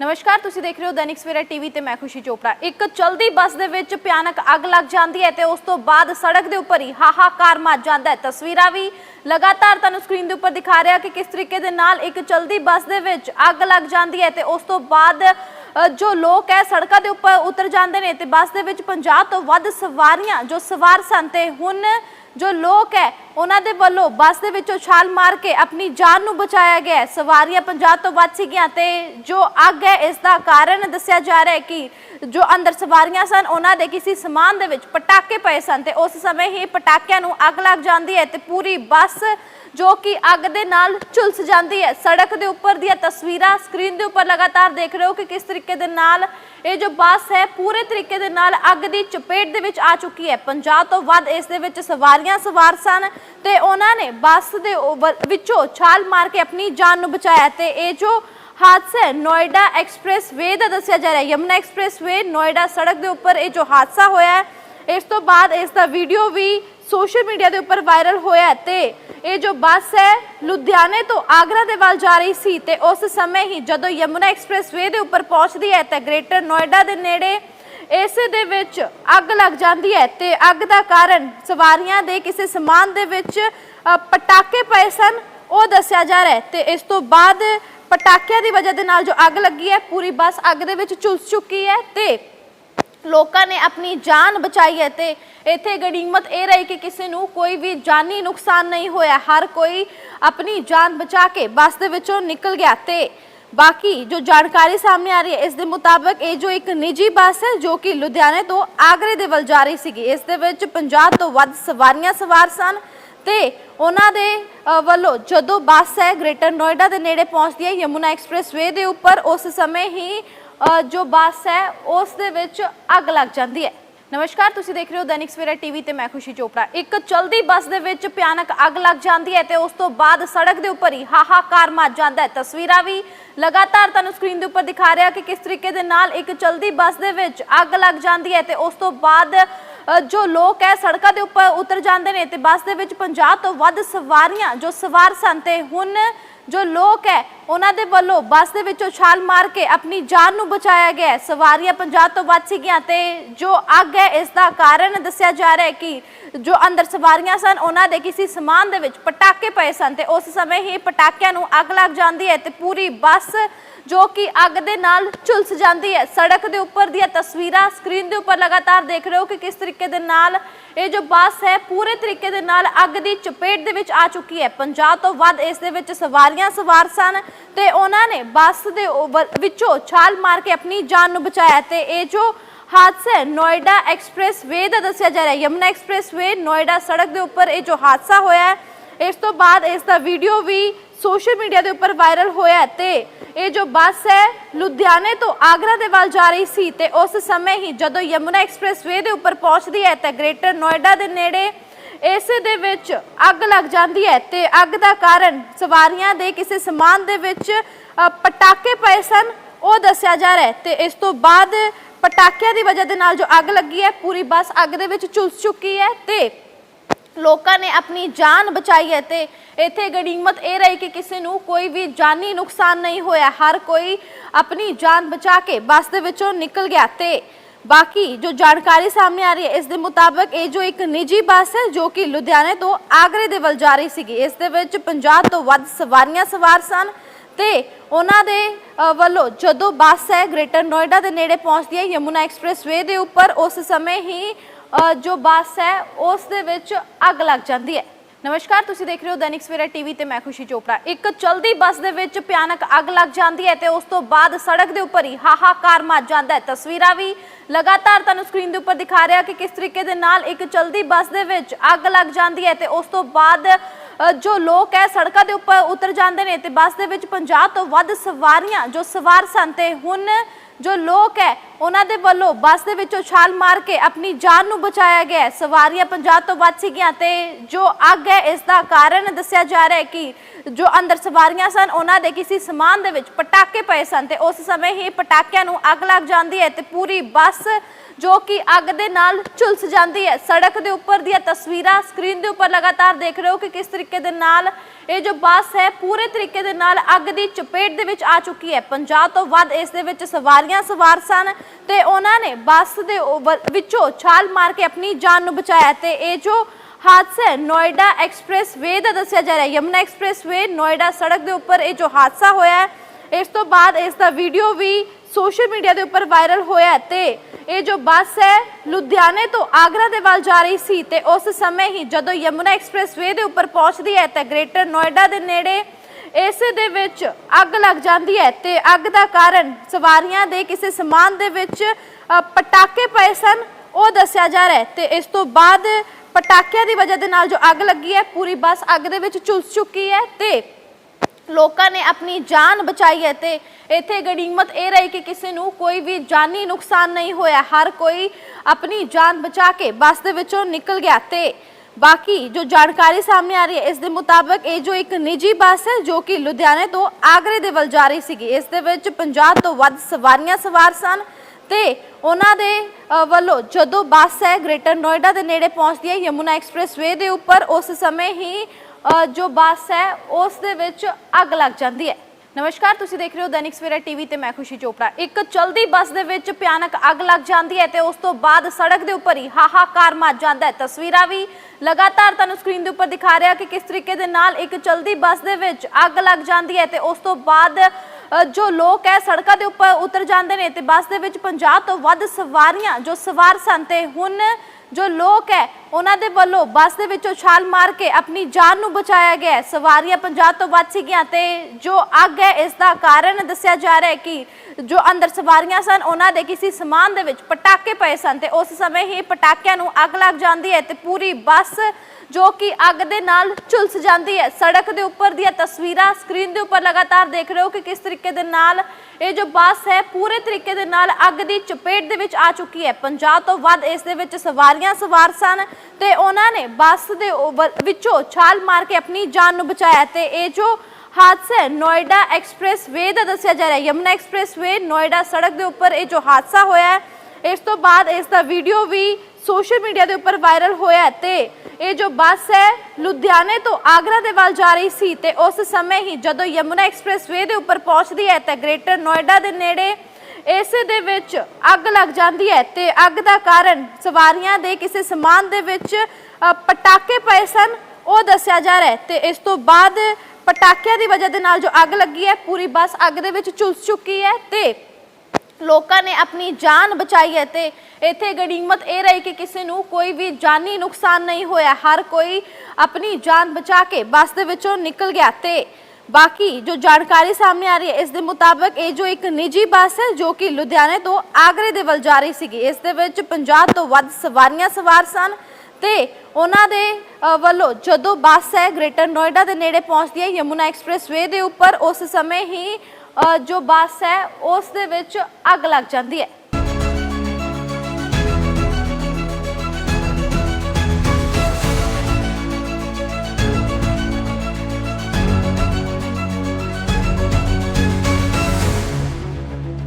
ਨਮਸਕਾਰ, ਤੁਸੀਂ ਦੇਖ ਰਹੇ ਹੋ ਦੈਨਿਕ ਸਵੇਰਾ ਟੀਵੀ ਤੇ ਮੈਂ ਖੁਸ਼ੀ ਚੋਪੜਾ। ਇੱਕ ਚਲਦੀ ਬੱਸ ਦੇ ਵਿੱਚ ਭਿਆਨਕ ਅੱਗ ਲੱਗ ਜਾਂਦੀ ਹੈ ਤੇ ਉਸ ਤੋਂ ਬਾਅਦ ਸੜਕ ਦੇ ਉੱਪਰ ਹੀ ਹਾਹਾਕਾਰ ਮਚ ਜਾਂਦਾ ਹੈ। ਤਸਵੀਰਾਂ ਵੀ ਲਗਾਤਾਰ ਤੁਹਾਨੂੰ ਸਕਰੀਨ ਦੇ ਉੱਪਰ ਦਿਖਾ ਰਿਹਾ ਕਿ ਕਿਸ ਤਰੀਕੇ ਦੇ ਨਾਲ ਇੱਕ ਚਲਦੀ ਬੱਸ ਦੇ ਵਿੱਚ ਅੱਗ ਲੱਗ ਜਾਂਦੀ ਹੈ ਤੇ ਉਸ ਤੋਂ ਬਾਅਦ ਜੋ ਲੋਕ ਹੈ, ਸੜਕਾਂ ਦੇ ਉੱਪਰ ਉਤਰ ਜਾਂਦੇ ਨੇ ਤੇ ਬੱਸ ਦੇ ਵਿੱਚ 50 ਤੋਂ ਵੱਧ ਸਵਾਰੀਆਂ ਜੋ ਸਵਾਰ ਸਨ ਤੇ ਹੁਣ ਜੋ ਲੋਕ ਹੈ, ਉਹਨਾਂ ਦੇ ਵੱਲੋਂ ਬੱਸ ਦੇ ਵਿੱਚੋਂ ਛਾਲ ਮਾਰ ਕੇ ਆਪਣੀ ਜਾਨ ਨੂੰ ਬਚਾਇਆ ਗਿਆ ਹੈ। ਸਵਾਰੀਆਂ 50 ਤੋਂ ਵੱਧ ਸੀਗੀਆਂ ਤੇ ਜੋ ਅੱਗ ਹੈ, ਇਸ ਦਾ ਕਾਰਨ ਦੱਸਿਆ ਜਾ ਰਿਹਾ ਹੈ ਕਿ ਜੋ ਅੰਦਰ ਸਵਾਰੀਆਂ ਸਨ, ਉਹਨਾਂ ਦੇ ਕਿਸੇ ਸਮਾਨ ਦੇ ਵਿੱਚ ਪਟਾਕੇ ਪਏ ਸਨ ਤੇ ਉਸ ਸਮੇਂ ਹੀ ਪਟਾਕਿਆਂ ਨੂੰ ਅੱਗ ਲੱਗ ਜਾਂਦੀ ਹੈ ਤੇ ਪੂਰੀ ਬੱਸ ਜੋ ਕਿ ਅੱਗ ਦੇ ਨਾਲ ਝੁਲਸ ਜਾਂਦੀ ਹੈ। ਸੜਕ ਦੇ ਉੱਪਰ ਦੀਆਂ ਤਸਵੀਰਾਂ ਸਕਰੀਨ ਦੇ ਉੱਪਰ ਲਗਾਤਾਰ ਦੇਖ ਰਹੇ ਹੋ ਕਿ ਕਿਸ ਤਰੀਕੇ ਦੇ ਨਾਲ ਇਹ ਜੋ ਬੱਸ ਹੈ, ਪੂਰੇ ਤਰੀਕੇ ਦੇ ਨਾਲ ਅੱਗ ਦੀ ਚਪੇਟ ਦੇ ਵਿੱਚ ਆ ਚੁੱਕੀ ਹੈ। 50 ਤੋਂ ਵੱਧ ਇਸ ਦੇ ਵਿੱਚ ਸਵਾਰੀਆਂ ਸਵਾਰ ਸਨ ਤੇ ਉਹਨਾਂ ਨੇ ਬੱਸ ਦੇ ਵਿੱਚੋਂ ਛਾਲ ਮਾਰ ਕੇ ਆਪਣੀ ਜਾਨ ਨੂੰ ਬਚਾਇਆ ਤੇ ਇਹ ਜੋ ਹਾਦਸਾ ਨੋਇਡਾ ਐਕਸਪ੍ਰੈਸ ਵੇ ਦਾ ਦੱਸਿਆ ਜਾ ਰਿਹਾ ਹੈ। ਯਮਨਾ ਐਕਸਪ੍ਰੈਸ ਵੇ, ਨੋਇਡਾ ਸੜਕ ਦੇ ਉੱਪਰ ਇਹ ਜੋ ਹਾਦਸਾ ਹੋਇਆ ਹੈ, ਇਸ ਤੋਂ ਬਾਅਦ ਇਸ ਦਾ ਵੀਡੀਓ ਵੀ ਸੋਸ਼ਲ ਮੀਡੀਆ ਦੇ ਉੱਪਰ ਵਾਇਰਲ ਹੋਇਆ ਹੈ ਤੇ ਇਹ ਜੋ ਬੱਸ ਹੈ, ਲੁਧਿਆਣੇ ਤੋਂ ਆਗਰਾ ਦੇ ਵੱਲ ਜਾ ਰਹੀ ਸੀ ਤੇ ਉਸ ਸਮੇਂ ਹੀ ਜਦੋਂ ਯਮੁਨਾ ਐਕਸਪ੍ਰੈਸ ਵੇ ਦੇ ਉੱਪਰ ਪਹੁੰਚਦੀ ਹੈ ਤਾਂ ਗ੍ਰੇਟਰ ਨੋਇਡਾ ਦੇ ਨੇੜੇ ਇਸੇ ਦੇ ਵਿੱਚ ਅੱਗ ਲੱਗ ਜਾਂਦੀ ਹੈ ਤੇ ਅੱਗ ਦਾ ਕਾਰਨ ਸਵਾਰੀਆਂ ਦੇ ਕਿਸੇ ਸਮਾਨ ਦੇ ਵਿੱਚ ਪਟਾਕੇ ਪਏ ਸਨ, ਉਹ ਦੱਸਿਆ ਜਾ ਰਿਹਾ ਹੈ ਤੇ ਇਸ ਤੋਂ ਬਾਅਦ ਪਟਾਕਿਆਂ ਦੀ ਵਜ੍ਹਾ ਦੇ ਨਾਲ ਜੋ ਅੱਗ ਲੱਗੀ ਹੈ, ਪੂਰੀ ਬੱਸ ਅੱਗ ਦੇ ਵਿੱਚ ਝੁਲਸ ਚੁੱਕੀ ਹੈ ਤੇ ਲੋਕਾਂ ਨੇ ਆਪਣੀ ਜਾਨ ਬਚਾਈ ਹੈ ਤੇ ਇੱਥੇ ਗਣੀਮਤ ਇਹ ਰਹੀ ਕਿ ਕਿਸੇ ਨੂੰ ਕੋਈ ਵੀ ਜਾਨੀ ਨੁਕਸਾਨ ਨਹੀਂ ਹੋਇਆ। ਹਰ ਕੋਈ ਆਪਣੀ ਜਾਨ ਬਚਾ ਕੇ ਬੱਸ ਦੇ ਵਿੱਚੋਂ ਨਿਕਲ ਗਿਆ ਤੇ ਬਾਕੀ ਜੋ ਜਾਣਕਾਰੀ ਸਾਹਮਣੇ ਆ ਰਹੀ ਹੈ, ਇਸ ਦੇ ਮੁਤਾਬਕ ਇਹ ਜੋ ਇੱਕ ਨਿੱਜੀ ਬੱਸ ਹੈ, ਜੋ ਕਿ ਲੁਧਿਆਣੇ ਤੋਂ ਆਗਰੇ ਦੇ ਵੱਲ ਜਾ ਰਹੀ ਸੀਗੀ। ਇਸ ਦੇ ਵਿੱਚ 50 ਤੋਂ ਵੱਧ ਸਵਾਰੀਆਂ ਸਵਾਰ ਸਨ ਤੇ ਉਹਨਾਂ ਦੇ ਵੱਲੋਂ ਜਦੋਂ ਬੱਸ ਹੈ, ਗ੍ਰੇਟਰ ਨੋਇਡਾ ਦੇ ਨੇੜੇ ਪਹੁੰਚਦੀ ਹੈ, ਯਮੁਨਾ ਐਕਸਪ੍ਰੈਸ ਵੇ ਦੇ ਉੱਪਰ, ਉਸ ਸਮੇਂ ਹੀ ਜੋ ਬੱਸ ਹੈ, ਉਸ ਦੇ ਵਿੱਚ ਅੱਗ ਲੱਗ ਜਾਂਦੀ ਹੈ। ਨਮਸਕਾਰ, ਤੁਸੀਂ ਦੇਖ ਰਹੇ ਹੋ ਦੈਨਿਕ ਸਵੇਰਾ ਟੀਵੀ ਤੇ ਮੈਂ ਖੁਸ਼ੀ ਚੋਪੜਾ। ਇੱਕ ਚਲਦੀ ਬੱਸ ਦੇ ਵਿੱਚ ਭਿਆਨਕ ਅੱਗ ਲੱਗ ਜਾਂਦੀ ਹੈ ਤੇ ਉਸ ਤੋਂ ਬਾਅਦ ਸੜਕ ਦੇ ਉੱਪਰ ਹੀ ਹਾਹਾਕਾਰ ਮਚ ਜਾਂਦਾ ਹੈ। ਤਸਵੀਰਾਂ ਵੀ ਲਗਾਤਾਰ ਤੁਹਾਨੂੰ ਸਕਰੀਨ ਦੇ ਉੱਪਰ ਦਿਖਾ ਰਿਹਾ ਕਿ ਕਿਸ ਤਰੀਕੇ ਦੇ ਨਾਲ ਇੱਕ ਚਲਦੀ ਬੱਸ ਦੇ ਵਿੱਚ ਅੱਗ ਲੱਗ ਜਾਂਦੀ ਹੈ ਤੇ ਉਸ ਤੋਂ ਬਾਅਦ ਜੋ ਲੋਕ ਹੈ, ਸੜਕਾਂ ਦੇ ਉੱਪਰ ਉਤਰ ਜਾਂਦੇ ਨੇ ਤੇ ਬੱਸ ਦੇ ਵਿੱਚ 50 ਤੋਂ ਵੱਧ ਸਵਾਰੀਆਂ ਜੋ ਸਵਾਰ ਸਨ ਤੇ ਹੁਣ ਜੋ ਲੋਕ ਹੈ, ਉਹਨਾਂ ਦੇ ਵੱਲੋਂ ਬੱਸ ਦੇ ਵਿੱਚੋਂ ਛਾਲ ਮਾਰ ਕੇ ਆਪਣੀ ਜਾਨ ਨੂੰ ਬਚਾਇਆ ਗਿਆ ਹੈ। ਸਵਾਰੀਆਂ 50 ਤੋਂ ਵੱਧ ਸੀਗੀਆਂ ਤੇ ਜੋ ਅੱਗ ਹੈ, ਇਸ ਦਾ ਕਾਰਨ ਦੱਸਿਆ ਜਾ ਰਿਹਾ ਹੈ ਕਿ ਜੋ ਅੰਦਰ ਸਵਾਰੀਆਂ ਸਨ, ਉਹਨਾਂ ਦੇ ਕਿਸੇ ਸਮਾਨ ਦੇ ਵਿੱਚ ਪਟਾਕੇ ਪਏ ਸਨ ਤੇ ਉਸ ਸਮੇਂ ਹੀ ਪਟਾਕਿਆਂ ਨੂੰ ਅੱਗ ਲੱਗ ਜਾਂਦੀ ਹੈ ਤੇ ਪੂਰੀ ਬੱਸ ਜੋ ਕਿ ਅੱਗ ਦੇ ਨਾਲ ਝੁਲਸ ਜਾਂਦੀ ਹੈ ਸੜਕ ਦੇ ਉੱਪਰ ਦੀਆਂ ਤਸਵੀਰਾਂ ਸਕਰੀਨ ਦੇ ਉੱਪਰ ਲਗਾਤਾਰ ਦੇਖ ਰਹੇ ਹੋ ਕਿ ਕਿਸ ਤਰੀਕੇ ਦੇ ਨਾਲ ਇਹ ਜੋ ਬੱਸ ਹੈ, ਪੂਰੇ ਤਰੀਕੇ ਦੇ ਨਾਲ ਅੱਗ ਦੀ ਚਪੇਟ ਦੇ ਵਿੱਚ ਆ ਚੁੱਕੀ ਹੈ 50 ਤੋਂ ਵੱਧ ਇਸ ਦੇ ਵਿੱਚ ਸਵਾਰੀਆਂ ਸਵਾਰ ਸਨ ਤੇ ਉਹਨਾਂ ਨੇ ਬੱਸ ਦੇ ਵਿੱਚੋਂ ਛਾਲ ਮਾਰ ਕੇ ਆਪਣੀ ਜਾਨ ਨੂੰ ਬਚਾਇਆ ਤੇ ਇਹ ਜੋ ਹਾਦਸਾ ਨੋਇਡਾ ਐਕਸਪ੍ਰੈਸ ਵੇ ਦਾ ਦੱਸਿਆ ਜਾ ਰਿਹਾ ਹੈ। ਯਮਨਾ ਐਕਸਪ੍ਰੈਸ ਵੇ, ਨੋਇਡਾ ਸੜਕ ਦੇ ਉੱਪਰ ਇਹ ਜੋ ਹਾਦਸਾ ਹੋਇਆ ਹੈ, ਇਸ ਤੋਂ ਬਾਅਦ ਇਸ ਦਾ ਵੀਡੀਓ ਵੀ ਸੋਸ਼ਲ ਮੀਡੀਆ ਦੇ ਉੱਪਰ ਵਾਇਰਲ ਹੋਇਆ ਤੇ ਇਹ ਜੋ ਬੱਸ ਹੈ, ਲੁਧਿਆਣੇ ਤੋਂ ਆਗਰਾ ਦੇ ਵੱਲ ਜਾ ਰਹੀ ਸੀ ਤੇ ਉਸ ਸਮੇਂ ਹੀ ਜਦੋਂ ਯਮੁਨਾ ਐਕਸਪ੍ਰੈਸ ਵੇ ਦੇ ਉੱਪਰ ਪਹੁੰਚਦੀ ਹੈ ਤਾਂ ਗ੍ਰੇਟਰ ਨੋਇਡਾ ਦੇ ਨੇੜੇ ਇਸੇ ਦੇ ਵਿੱਚ ਅੱਗ ਲੱਗ ਜਾਂਦੀ ਹੈ ਤੇ ਅੱਗ ਦਾ ਕਾਰਨ ਸਵਾਰੀਆਂ ਦੇ ਕਿਸੇ ਸਮਾਨ ਦੇ ਵਿੱਚ ਪਟਾਕੇ ਪਏ ਸਨ, ਉਹ ਦੱਸਿਆ ਜਾ ਰਿਹਾ ਹੈ ਤੇ ਇਸ ਤੋਂ ਬਾਅਦ ਪਟਾਕਿਆਂ ਦੀ ਵਜ੍ਹਾ ਦੇ ਨਾਲ ਜੋ ਅੱਗ ਲੱਗੀ ਹੈ, ਪੂਰੀ ਬੱਸ ਅੱਗ ਦੇ ਵਿੱਚ ਝੁਲਸ ਚੁੱਕੀ ਹੈ ਤੇ ਲੋਕਾਂ ਨੇ ਆਪਣੀ ਜਾਨ ਬਚਾਈ ਹੈ ਤੇ ਇੱਥੇ ਗਣੀਮਤ ਇਹ ਰਹੀ ਕਿ ਕਿਸੇ ਨੂੰ ਕੋਈ ਵੀ ਜਾਨੀ ਨੁਕਸਾਨ ਨਹੀਂ ਹੋਇਆ। ਹਰ ਕੋਈ ਆਪਣੀ ਜਾਨ ਬਚਾ ਕੇ ਬੱਸ ਦੇ ਵਿੱਚੋਂ ਨਿਕਲ ਗਿਆ ਤੇ ਬਾਕੀ ਜੋ ਜਾਣਕਾਰੀ ਸਾਹਮਣੇ ਆ ਰਹੀ ਹੈ, ਇਸ ਦੇ ਮੁਤਾਬਕ ਇਹ ਜੋ ਇੱਕ ਨਿੱਜੀ ਬੱਸ ਹੈ, ਜੋ ਕਿ ਲੁਧਿਆਣੇ ਤੋਂ ਆਗਰੇ ਦੇ ਵੱਲ ਜਾ ਰਹੀ ਸੀਗੀ, ਇਸ ਦੇ ਵਿੱਚ 50 ਤੋਂ ਵੱਧ ਸਵਾਰੀਆਂ ਸਵਾਰ ਸਨ ਤੇ ਉਹਨਾਂ ਦੇ ਵੱਲੋਂ ਜਦੋਂ ਬੱਸ ਹੈ ਗ੍ਰੇਟਰ ਨੋਇਡਾ ਦੇ ਨੇੜੇ ਪਹੁੰਚਦੀ ਹੈ, ਯਮੁਨਾ ਐਕਸਪ੍ਰੈਸ ਵੇ ਦੇ ਉੱਪਰ, ਉਸ ਸਮੇਂ ਹੀ ਜੋ ਬੱਸ ਹੈ, ਉਸ ਦੇ ਵਿੱਚ ਅੱਗ ਲੱਗ ਜਾਂਦੀ ਹੈ। ਨਮਸਕਾਰ, ਤੁਸੀਂ ਦੇਖ ਰਹੇ ਹੋ ਦੈਨਿਕ ਸਵੇਰਾ ਟੀਵੀ ਤੇ ਮੈਂ ਖੁਸ਼ੀ ਚੋਪੜਾ। ਇੱਕ ਚਲਦੀ ਬੱਸ ਦੇ ਵਿੱਚ ਭਿਆਨਕ ਅੱਗ ਲੱਗ ਜਾਂਦੀ ਹੈ ਤੇ ਉਸ ਤੋਂ ਬਾਅਦ ਸੜਕ ਦੇ ਉੱਪਰ ਹੀ ਹਾਹਾਕਾਰ ਮਚ ਜਾਂਦਾ ਹੈ। ਤਸਵੀਰਾਂ ਵੀ ਲਗਾਤਾਰ ਤੁਹਾਨੂੰ ਸਕਰੀਨ ਦੇ ਉੱਪਰ ਦਿਖਾ ਰਿਹਾ ਕਿ ਕਿਸ ਤਰੀਕੇ ਦੇ ਨਾਲ ਇੱਕ ਚਲਦੀ ਬੱਸ ਦੇ ਵਿੱਚ ਅੱਗ ਲੱਗ ਜਾਂਦੀ ਹੈ ਤੇ ਉਸ ਤੋਂ ਬਾਅਦ ਜੋ ਲੋਕ ਹੈ, ਸੜਕਾਂ ਦੇ ਉੱਪਰ ਉਤਰ ਜਾਂਦੇ ਨੇ ਤੇ ਬੱਸ ਦੇ ਵਿੱਚ 50 ਤੋਂ ਵੱਧ ਸਵਾਰੀਆਂ ਜੋ ਸਵਾਰ ਸਨ ਤੇ ਹੁਣ ਜੋ ਲੋਕ ਹੈ, ਉਹਨਾਂ ਦੇ ਵੱਲੋਂ ਬੱਸ ਦੇ ਵਿੱਚੋਂ ਛਾਲ ਮਾਰ ਕੇ ਆਪਣੀ ਜਾਨ ਨੂੰ ਬਚਾਇਆ ਗਿਆ ਸਵਾਰੀਆਂ 50 ਤੋਂ ਵੱਧ ਸੀਗੀਆਂ ਤੇ ਜੋ ਅੱਗ ਹੈ, ਇਸ ਦਾ ਕਾਰਨ ਦੱਸਿਆ ਜਾ ਰਿਹਾ ਹੈ ਕਿ ਜੋ ਅੰਦਰ ਸਵਾਰੀਆਂ ਸਨ, ਉਹਨਾਂ ਦੇ ਕਿਸੇ ਸਮਾਨ ਦੇ ਵਿੱਚ ਪਟਾਕੇ ਪਏ ਸਨ ਤੇ ਉਸ ਸਮੇਂ ਹੀ ਪਟਾਕਿਆਂ ਨੂੰ ਅੱਗ ਲੱਗ ਜਾਂਦੀ ਹੈ ਤੇ ਪੂਰੀ ਬੱਸ ਜੋ ਕਿ ਅੱਗ ਦੇ ਨਾਲ ਝੁਲਸ ਜਾਂਦੀ ਹੈ। ਸੜਕ ਦੇ ਉੱਪਰ ਦੀਆਂ ਤਸਵੀਰਾਂ ਸਕਰੀਨ ਦੇ ਉੱਪਰ ਲਗਾਤਾਰ ਦੇਖ ਰਹੇ ਹੋ ਕਿ ਕਿਸ ਤਰੀਕੇ ਦੇ ਨਾਲ ਇਹ ਜੋ ਬੱਸ ਹੈ, ਪੂਰੇ ਤਰੀਕੇ ਦੇ ਨਾਲ ਅੱਗ ਦੀ ਚਪੇਟ ਦੇ ਵਿੱਚ ਆ ਚੁੱਕੀ ਹੈ। 50 ਤੋਂ ਵੱਧ ਇਸ ਦੇ ਵਿੱਚ ਸਵਾਰੀ ਸਵਾਰੀਆਂ ਸਵਾਰ ਸਨ ਤੇ ਉਹਨਾਂ ਨੇ ਬੱਸ ਦੇ ਵਿੱਚੋਂ ਛਾਲ ਮਾਰ ਕੇ ਆਪਣੀ ਜਾਨ ਨੂੰ ਬਚਾਇਆ ਤੇ ਇਹ ਜੋ ਹਾਦਸਾ ਨੋਇਡਾ ਐਕਸਪ੍ਰੈਸ ਵੇ ਦਾ ਦੱਸਿਆ ਜਾ ਰਿਹਾ ਹੈ। ਯਮਨਾ ਐਕਸਪ੍ਰੈਸ ਵੇ ਨੋਇਡਾ ਸੜਕ ਦੇ ਉੱਪਰ ਇਹ ਜੋ ਹਾਦਸਾ ਹੋਇਆ ਹੈ, ਇਸ ਤੋਂ ਬਾਅਦ ਇਸ ਦਾ ਵੀਡੀਓ ਵੀ ਸੋਸ਼ਲ ਮੀਡੀਆ ਦੇ ਉੱਪਰ ਵਾਇਰਲ ਹੋਇਆ ਤੇ ਇਹ ਜੋ ਬੱਸ ਹੈ, ਲੁਧਿਆਣੇ ਤੋਂ ਆਗਰਾ ਦੇ ਵੱਲ ਜਾ ਰਹੀ ਸੀ ਤੇ ਉਸ ਸਮੇਂ ਹੀ ਜਦੋਂ ਯਮੁਨਾ ਐਕਸਪ੍ਰੈਸ ਵੇ ਦੇ ਉੱਪਰ ਪਹੁੰਚਦੀ ਹੈ ਤਾਂ ਗ੍ਰੇਟਰ ਨੋਇਡਾ ਦੇ ਨੇੜੇ ਇਸੇ ਦੇ ਵਿੱਚ ਅੱਗ ਲੱਗ ਜਾਂਦੀ ਹੈ ਤੇ ਅੱਗ ਦਾ ਕਾਰਨ ਸਵਾਰੀਆਂ ਦੇ ਕਿਸੇ ਸਮਾਨ ਦੇ ਵਿੱਚ ਪਟਾਕੇ ਪਏ ਸਨ, ਉਹ ਦੱਸਿਆ ਜਾ ਰਿਹਾ ਹੈ ਤੇ ਇਸ ਤੋਂ ਬਾਅਦ ਪਟਾਕਿਆਂ ਦੀ ਵਜ੍ਹਾ ਦੇ ਨਾਲ ਜੋ ਅੱਗ ਲੱਗੀ ਹੈ, ਪੂਰੀ ਬੱਸ ਅੱਗ ਦੇ ਵਿੱਚ ਝੁਲਸ ਚੁੱਕੀ ਹੈ ਤੇ ਲੋਕਾਂ ਨੇ ਆਪਣੀ ਜਾਨ ਬਚਾਈ ਹੈ ਤੇ ਇੱਥੇ ਗਣੀਮਤ ਇਹ ਰਹੀ ਕਿ ਕਿਸੇ ਨੂੰ ਕੋਈ ਵੀ ਜਾਨੀ ਨੁਕਸਾਨ ਨਹੀਂ ਹੋਇਆ। ਹਰ ਕੋਈ ਆਪਣੀ ਜਾਨ ਬਚਾ ਕੇ ਬੱਸ ਦੇ ਵਿੱਚੋਂ ਨਿਕਲ ਗਿਆ ਤੇ ਬਾਕੀ ਜੋ ਜਾਣਕਾਰੀ ਸਾਹਮਣੇ ਆ ਰਹੀ ਹੈ, ਇਸ ਦੇ ਮੁਤਾਬਕ ਇਹ ਜੋ ਇੱਕ ਨਿੱਜੀ ਬੱਸ ਹੈ, ਜੋ ਕਿ ਲੁਧਿਆਣੇ ਤੋਂ ਆਗਰੇ ਦੇ ਵੱਲ ਜਾ ਰਹੀ ਸੀਗੀ, ਇਸ ਦੇ ਵਿੱਚ 50 ਤੋਂ ਵੱਧ ਸਵਾਰੀਆਂ ਸਵਾਰ ਸਨ ਤੇ ਉਹਨਾਂ ਦੇ ਵੱਲੋਂ ਜਦੋਂ ਬੱਸ ਹੈ ਗ੍ਰੇਟਰ ਨੋਇਡਾ ਦੇ ਨੇੜੇ ਪਹੁੰਚਦੀ ਹੈ, ਯਮੁਨਾ ਐਕਸਪ੍ਰੈਸ ਵੇ ਦੇ ਉੱਪਰ, ਉਸ ਸਮੇਂ ਹੀ ਜੋ ਬੱਸ ਹੈ, ਉਸ ਦੇ ਵਿੱਚ ਅੱਗ ਲੱਗ ਜਾਂਦੀ ਹੈ। ਨਮਸਕਾਰ, ਤੁਸੀਂ ਦੇਖ ਰਹੇ ਹੋ ਦੈਨਿਕ ਸਵੇਰਾ ਟੀਵੀ ਤੇ ਮੈਂ ਖੁਸ਼ੀ ਚੋਪੜਾ। ਇੱਕ ਚਲਦੀ ਬੱਸ ਦੇ ਵਿੱਚ ਭਿਆਨਕ ਅੱਗ ਲੱਗ ਜਾਂਦੀ ਹੈ ਤੇ ਉਸ ਤੋਂ ਬਾਅਦ ਸੜਕ ਦੇ ਉੱਪਰ ਹੀ ਹਾਹਾਕਾਰ ਮਚ ਜਾਂਦਾ ਹੈ। ਤਸਵੀਰਾਂ ਵੀ ਲਗਾਤਾਰ ਤੁਹਾਨੂੰ ਸਕਰੀਨ ਦੇ ਉੱਪਰ ਦਿਖਾ ਰਿਹਾ ਕਿ ਕਿਸ ਤਰੀਕੇ ਦੇ ਨਾਲ ਇੱਕ ਚਲਦੀ ਬੱਸ ਦੇ ਵਿੱਚ ਅੱਗ ਲੱਗ ਜਾਂਦੀ ਹੈ ਤੇ ਉਸ ਤੋਂ ਬਾਅਦ ਜੋ ਲੋਕ ਹੈ, ਸੜਕਾਂ ਦੇ ਉੱਪਰ ਉਤਰ ਜਾਂਦੇ ਨੇ ਤੇ ਬੱਸ ਦੇ ਵਿੱਚ 50 ਤੋਂ ਵੱਧ ਸਵਾਰੀਆਂ ਜੋ ਸਵਾਰ ਸਨ ਤੇ ਹੁਣ ਜੋ ਲੋਕ ਹੈ, ਉਹਨਾਂ ਦੇ ਵੱਲੋਂ ਬੱਸ ਦੇ ਵਿੱਚੋਂ ਛਾਲ ਮਾਰ ਕੇ ਆਪਣੀ ਜਾਨ ਨੂੰ ਬਚਾਇਆ ਗਿਆ ਸਵਾਰੀਆਂ 50 ਤੋਂ ਵੱਧ ਸੀਗੀਆਂ ਤੇ ਜੋ ਅੱਗ ਹੈ, ਇਸ ਦਾ ਕਾਰਨ ਦੱਸਿਆ ਜਾ ਰਿਹਾ ਹੈ ਕਿ ਜੋ ਅੰਦਰ ਸਵਾਰੀਆਂ ਸਨ, ਉਹਨਾਂ ਦੇ ਕਿਸੇ ਸਮਾਨ ਦੇ ਵਿੱਚ ਪਟਾਕੇ ਪਏ ਸਨ ਤੇ ਉਸ ਸਮੇਂ ਹੀ ਪਟਾਕਿਆਂ ਨੂੰ ਅੱਗ ਲੱਗ ਜਾਂਦੀ ਹੈ ਤੇ ਪੂਰੀ ਬੱਸ ਜੋ ਕਿ ਅੱਗ ਦੇ ਨਾਲ ਝੁਲਸ ਜਾਂਦੀ ਹੈ। ਸੜਕ ਦੇ ਉੱਪਰ ਦੀਆਂ ਤਸਵੀਰਾਂ ਸਕਰੀਨ ਦੇ ਉੱਪਰ ਲਗਾਤਾਰ ਦੇਖ ਰਹੇ ਹੋ ਕਿ ਕਿਸ ਤਰੀਕੇ ਦੇ ਨਾਲ ਇਹ ਜੋ ਬੱਸ ਹੈ, ਪੂਰੇ ਤਰੀਕੇ ਦੇ ਨਾਲ ਅੱਗ ਦੀ ਚਪੇਟ ਦੇ ਵਿੱਚ ਆ ਚੁੱਕੀ ਹੈ। 50 ਤੋਂ ਵੱਧ ਇਸ ਦੇ ਵਿੱਚ ਸਵਾਰੀਆਂ ਸਵਾਰ ਸਨ ਤੇ ਉਹਨਾਂ ਨੇ ਬੱਸ ਦੇ ਵਿੱਚੋਂ ਛਾਲ ਮਾਰ ਕੇ ਆਪਣੀ ਜਾਨ ਨੂੰ ਬਚਾਇਆ ਤੇ ਇਹ ਜੋ ਹਾਦਸਾ ਨੋਇਡਾ ਐਕਸਪ੍ਰੈਸ ਵੇ ਦਾ ਦੱਸਿਆ ਜਾ ਰਿਹਾ ਹੈ। ਯਮਨਾ ਐਕਸਪ੍ਰੈਸ ਵੇ, ਨੋਇਡਾ ਸੜਕ ਦੇ ਉੱਪਰ ਇਹ ਜੋ ਹਾਦਸਾ ਹੋਇਆ ਹੈ, ਇਸ ਤੋਂ ਬਾਅਦ ਇਸ ਦਾ ਵੀਡੀਓ ਵੀ ਸੋਸ਼ਲ ਮੀਡੀਆ ਦੇ ਉੱਪਰ ਵਾਇਰਲ ਹੋਇਆ ਤੇ ਇਹ ਜੋ ਬੱਸ ਹੈ, ਲੁਧਿਆਣੇ ਤੋਂ ਆਗਰਾ ਦੇ ਵੱਲ ਜਾ ਰਹੀ ਸੀ ਤੇ ਉਸ ਸਮੇਂ ਹੀ ਜਦੋਂ ਯਮੁਨਾ ਐਕਸਪ੍ਰੈਸ ਵੇ ਦੇ ਉੱਪਰ ਪਹੁੰਚਦੀ ਹੈ ਤਾਂ ਗ੍ਰੇਟਰ ਨੋਇਡਾ ਦੇ ਨੇੜੇ ਇਸੇ ਦੇ ਵਿੱਚ ਅੱਗ ਲੱਗ ਜਾਂਦੀ ਹੈ ਤੇ ਅੱਗ ਦਾ ਕਾਰਨ ਸਵਾਰੀਆਂ ਦੇ ਕਿਸੇ ਸਮਾਨ ਦੇ ਵਿੱਚ ਪਟਾਕੇ ਪਏ ਸਨ, ਉਹ ਦੱਸਿਆ ਜਾ ਰਿਹਾ ਹੈ ਤੇ ਇਸ ਤੋਂ ਬਾਅਦ ਪਟਾਕਿਆਂ ਦੀ ਵਜ੍ਹਾ ਦੇ ਨਾਲ ਜੋ ਅੱਗ ਲੱਗੀ ਹੈ, ਪੂਰੀ ਬੱਸ ਅੱਗ ਦੇ ਵਿੱਚ ਝੁਲਸ ਚੁੱਕੀ ਹੈ ਤੇ ਲੋਕਾਂ ਨੇ ਆਪਣੀ ਜਾਨ ਬਚਾਈ ਹੈ ਤੇ ਇੱਥੇ ਗਣੀਮਤ ਇਹ ਰਹੀ ਕਿ ਕਿਸੇ ਨੂੰ ਕੋਈ ਵੀ ਜਾਨੀ ਨੁਕਸਾਨ ਨਹੀਂ ਹੋਇਆ। ਹਰ ਕੋਈ ਆਪਣੀ ਜਾਨ ਬਚਾ ਕੇ ਬੱਸ ਦੇ ਵਿੱਚੋਂ ਨਿਕਲ ਗਿਆ ਤੇ ਬਾਕੀ ਜੋ ਜਾਣਕਾਰੀ ਸਾਹਮਣੇ ਆ ਰਹੀ ਹੈ, ਇਸ ਦੇ ਮੁਤਾਬਕ ਇਹ ਜੋ ਇੱਕ ਨਿੱਜੀ ਬੱਸ ਹੈ, ਜੋ ਕਿ ਲੁਧਿਆਣੇ ਤੋਂ ਆਗਰੇ ਦੇ ਵੱਲ ਜਾ ਰਹੀ ਸੀਗੀ, ਇਸ ਦੇ ਵਿੱਚ 50 ਤੋਂ ਵੱਧ ਸਵਾਰੀਆਂ ਸਵਾਰ ਸਨ ਤੇ ਉਹਨਾਂ ਦੇ ਵੱਲੋਂ ਜਦੋਂ ਬੱਸ ਹੈ ਗ੍ਰੇਟਰ ਨੋਇਡਾ ਦੇ ਨੇੜੇ ਪਹੁੰਚਦੀ ਹੈ, ਯਮੁਨਾ ਐਕਸਪ੍ਰੈਸ ਵੇ ਦੇ ਉੱਪਰ, ਉਸ ਸਮੇਂ ਹੀ ਜੋ ਬੱਸ ਹੈ, ਉਸ ਦੇ ਵਿੱਚ ਅੱਗ ਲੱਗ ਜਾਂਦੀ ਹੈ।